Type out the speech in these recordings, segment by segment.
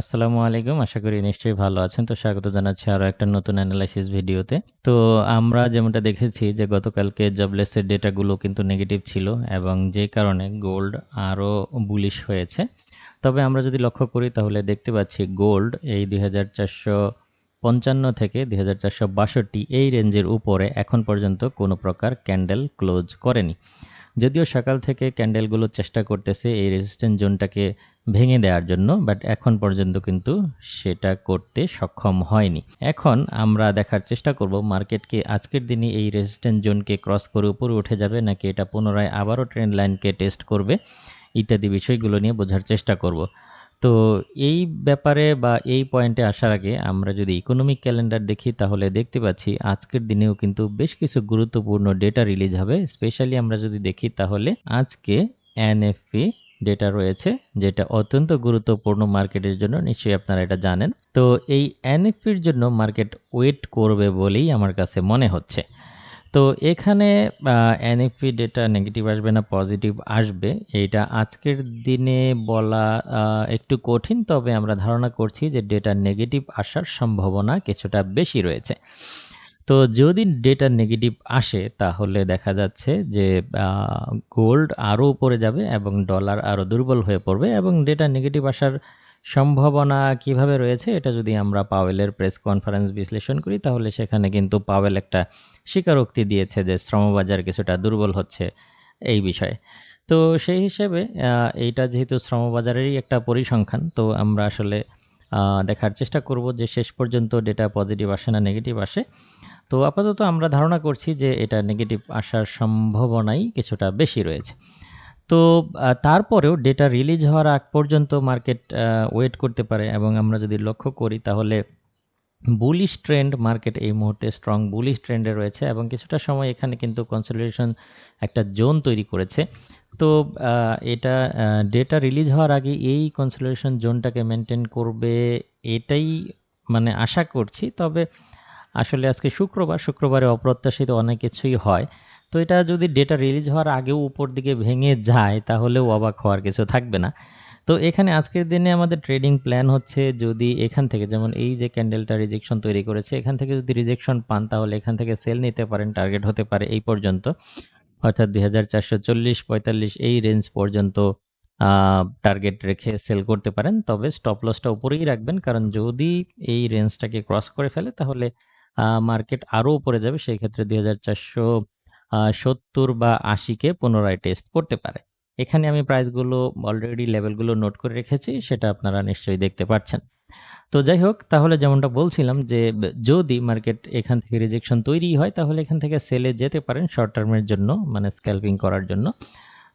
আসসালামু আলাইকুম। আশা করি নিশ্চয়ই ভালো আছেন। তো স্বাগত জানাচ্ছি আরও একটা নতুন অ্যানালাইসিস ভিডিওতে তো আমরা যেমনটা দেখেছি যে গতকালকে জবলেসের ডেটাগুলো কিন্তু নেগেটিভ ছিল এবং যে কারণে গোল্ড আরও বুলিশ হয়েছে। তবে আমরা যদি লক্ষ্য করি তাহলে দেখতে পাচ্ছি গোল্ড এই দুই পঞ্চান্ন থেকে দু হাজার চারশো বাষট্টি এই রেঞ্জের উপরে এখন পর্যন্ত কোনো প্রকার ক্যান্ডেল ক্লোজ করেনি। যদিও সকাল থেকে ক্যান্ডেলগুলো চেষ্টা করতেছে এই রেজিস্ট্যান্ট জোনটাকে ভেঙে দেওয়ার জন্য বাট এখন পর্যন্ত কিন্তু সেটা করতে সক্ষম হয়নি। এখন আমরা দেখার চেষ্টা করব মার্কেট কি আজকের দিনে এই রেজিস্ট্যান্ট জোনকে ক্রস করে উপরে উঠে যাবে নাকি এটা পুনরায় আবারও ট্রেন্ড লাইনকে টেস্ট করবে, ইত্যাদি বিষয়গুলো নিয়ে বোঝার চেষ্টা করব। তো এই ব্যাপারে বা এই পয়েন্টে আসার আগে আমরা যদি ইকোনমিক ক্যালেন্ডার দেখি, তাহলে দেখতে পাচ্ছি আজকের দিনেও কিন্তু বেশ কিছু গুরুত্বপূর্ণ ডেটা রিলিজ হবে। স্পেশালি আমরা যদি দেখি, তাহলে আজকে এনএফপি ডেটা রয়েছে, যেটা অত্যন্ত গুরুত্বপূর্ণ মার্কেটের জন্য। নিশ্চয়ই আপনারা এটা জানেন। তো এই এনএফপির জন্য মার্কেট ওয়েট করবে বলেই আমার কাছে মনে হচ্ছে। তো এখানে এনএফপি ডেটা নেগেটিভ আসবে না পজিটিভ আসবে। এইটা আজকের দিনে বলা একটু কঠিন, তবে আমরা ধারণা করছি যে ডেটা নেগেটিভ আসার সম্ভাবনা কিছুটা বেশি রয়েছে। তো যদি ডেটা নেগেটিভ আসে, তাহলে দেখা যাচ্ছে যে গোল্ড আরও উপরে যাবে এবং ডলার আরও দুর্বল হয়ে পড়বে এবং ডেটা নেগেটিভ আসার সম্ভাবনা কীভাবে রয়েছে, এটা যদি আমরা পাওয়েলের প্রেস কনফারেন্স বিশ্লেষণ করি, তাহলে সেখানে কিন্তু পাওয়েল একটা স্বীকারোক্তি দিয়েছে যে শ্রমবাজার কিছুটা দুর্বল হচ্ছে এই বিষয়ে। তো সেই হিসেবে এইটা যেহেতু শ্রমবাজারেরই একটা পরিসংখ্যান, তো আমরা আসলে দেখার চেষ্টা করব যে শেষ পর্যন্ত ডেটা পজিটিভ আসে না নেগেটিভ আসে। তো আপাতত আমরা ধারণা করছি যে এটা নেগেটিভ আসার সম্ভাবনাই কিছুটা বেশি রয়েছে। তো তারপরেও ডেটা রিলিজ হওয়ার আগ পর্যন্ত মার্কেট ওয়েট করতে পারে এবং আমরা যদি লক্ষ্য করি তাহলে বুলিশ ট্রেন্ড মার্কেট এই মুহূর্তে স্ট্রং বুলিশ ট্রেন্ডে রয়েছে এবং কিছুটা সময় এখানে কিন্তু কনসোলিডেশন একটা জোন তৈরি করেছে। তো এটা ডেটা রিলিজ হওয়ার আগে এই কনসোলিডেশন জোনটাকে মেনটেন করবে এটাই মানে আশা করছি। তবে আসলে আজকে শুক্রবার, শুক্রবারে অপ্রত্যাশিত অনেক কিছুই হয়। তো এটা যদি ডেটা রিলিজ হওয়ার আগেও উপর দিকে ভেঙে যায়, তাহলেও অবাক হওয়ার কিছু থাকবে না। তো এখানে আজকের দিনে আমাদের ট্রেডিং প্ল্যান হচ্ছে যদি এখান থেকে, যেমন এই যে ক্যান্ডেলটা রিজেকশন তৈরি করেছে, এখান থেকে যদি রিজেকশন পান, তাহলে এখান থেকে সেল নিতে পারেন টার্গেট হতে পারে এই পর্যন্ত। অর্থাৎ দুই হাজার চারশো চল্লিশ পঁয়তাল্লিশ এই রেঞ্জ পর্যন্ত টার্গেট রেখে সেল করতে পারেন। তবে স্টপ লসটা উপরেই রাখবেন, কারণ যদি এই রেঞ্জটাকে ক্রস করে ফেলে, তাহলে মার্কেট আরও উপরে যাবে। সেই ক্ষেত্রে দুই হাজার চারশো সত্তর বা আশিকে পুনরায় টেস্ট করতে পারে। এখানে আমি প্রাইসগুলো অলরেডি লেভেলগুলো নোট করে রেখেছি, সেটা আপনারা নিশ্চয়ই দেখতে পাচ্ছেন। তো যাই হোক, তাহলে যেমনটা বলছিলাম যে, যদি মার্কেট এখান থেকে রিজেকশন তৈরি হয়, তাহলে এখান থেকে সেলে যেতে পারেন শর্ট টার্মের জন্য মানে স্ক্যালপিং করার জন্য।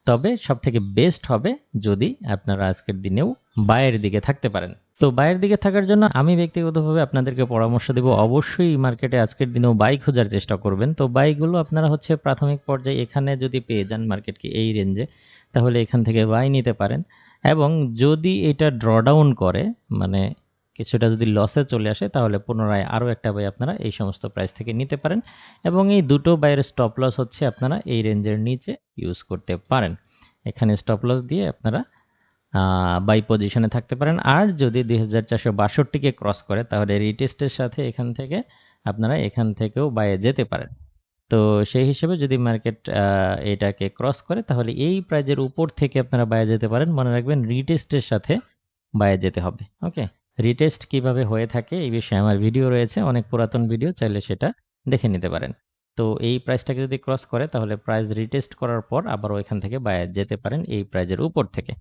তবে সব থেকে বেস্ট হবে যদি আপনারা আজকের দিনেও বায়ের দিকে থাকতে পারেন। তো বাইয়ের দিকে থাকার জন্য আমি ব্যক্তিগতভাবে আপনাদেরকে পরামর্শ দেব, অবশ্যই মার্কেটে আজকের দিনেও বাই খোঁজার চেষ্টা করবেন। তো বাইগুলো আপনারা হচ্ছে প্রাথমিক পর্যায়ে এখানে যদি পেয়ে যান মার্কেটকে এই রেঞ্জে, তাহলে এখান থেকে বাই নিতে পারেন। এবং যদি এটা ড্রডাউন করে মানে কিছুটা যদি লসে চলে আসে, তাহলে পুনরায় আরও একটা বাই আপনারা এই সমস্ত প্রাইস থেকে নিতে পারেন। এবং এই দুটো বাইয়ের স্টপ লস হচ্ছে আপনারা এই রেঞ্জের নিচে ইউজ করতে পারেন। এখানে স্টপ লস দিয়ে আপনারা বাই পজিশনে থাকতে পারেন। আর যদি দুই হাজার চারশো বাষট্টিকে ক্রস করে, তাহলে রিটেস্টের সাথে এখান থেকে আপনারা এখান থেকেও বাইয়ে যেতে পারেন। তো সেই হিসেবে যদি মার্কেট এটাকে ক্রস করে, তাহলে এই প্রাইজের উপর থেকে আপনারা বাইরে যেতে পারেন। মনে রাখবেন রিটেস্টের সাথে বাইরে যেতে হবে ওকে রিটেস্ট কীভাবে হয়ে থাকে এই বিষয়ে আমার ভিডিও রয়েছে, অনেক পুরাতন ভিডিও চাইলে সেটা দেখে নিতে পারেন। তো এই প্রাইসটাকে যদি ক্রস করে, তাহলে প্রাইস রিটেস্ট করার পর আবারও এখান থেকে বাইরে যেতে পারেন এই প্রাইজের উপর থেকে।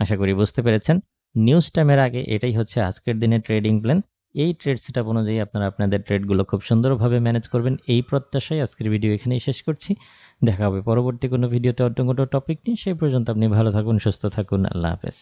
আশা করি বুঝতে পেরেছেন। নিউজ টাইমের আগে এটাই হচ্ছে আজকের দিনের ট্রেডিং প্ল্যান এই ট্রেড সেটআপ অনুযায়ী আপনারা আপনাদের ট্রেডগুলো খুব সুন্দরভাবে ম্যানেজ করবেন। এই প্রত্যাশায় আজকের ভিডিও এখানেই শেষ করছি। দেখা হবে পরবর্তী কোনো ভিডিওতে অন্য কোনো টপিক নিয়ে। সেই পর্যন্ত আপনি ভালো থাকুন, সুস্থ থাকুন। আল্লাহ হাফেজ।